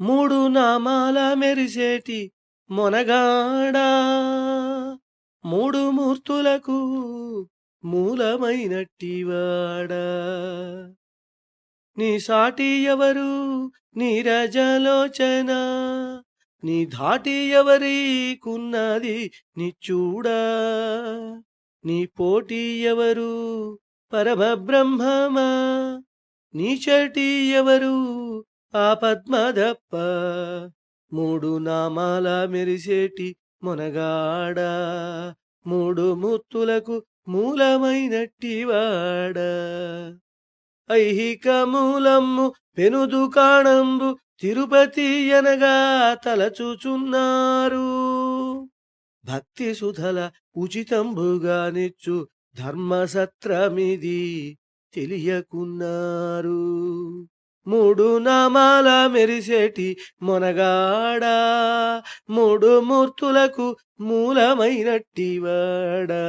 మూడు నామాల మెరిసేటి మొనగాడా. మూడు మూర్తులకు మూలమైనట్టివాడా. నీ సాటి ఎవరు? నీరజలోచన నీ ధాటి ఎవరికున్నది నీ చూడా. నీ పోటీ ఎవరు? పరమబ్రహ్మమా? నీ చటి ఎవరు? ఆ పద్మదప్ప మూడు నామాల మెరిసేటి మొనగాడ మూడు ముత్తులకు మూలమైనట్టివాడా. ఐహిక మూలమ్ము పెను దుకాణంబు తిరుపతి అనగా తలచుచున్నారు. భక్తి సుధల ఉచితంబుగా నిచ్చు ధర్మసత్రమిది తెలియకున్నారు. మూడు నామాల మెరిసేటి మొనగాడా మూడు మూర్తులకు మూలమైనట్టివాడా.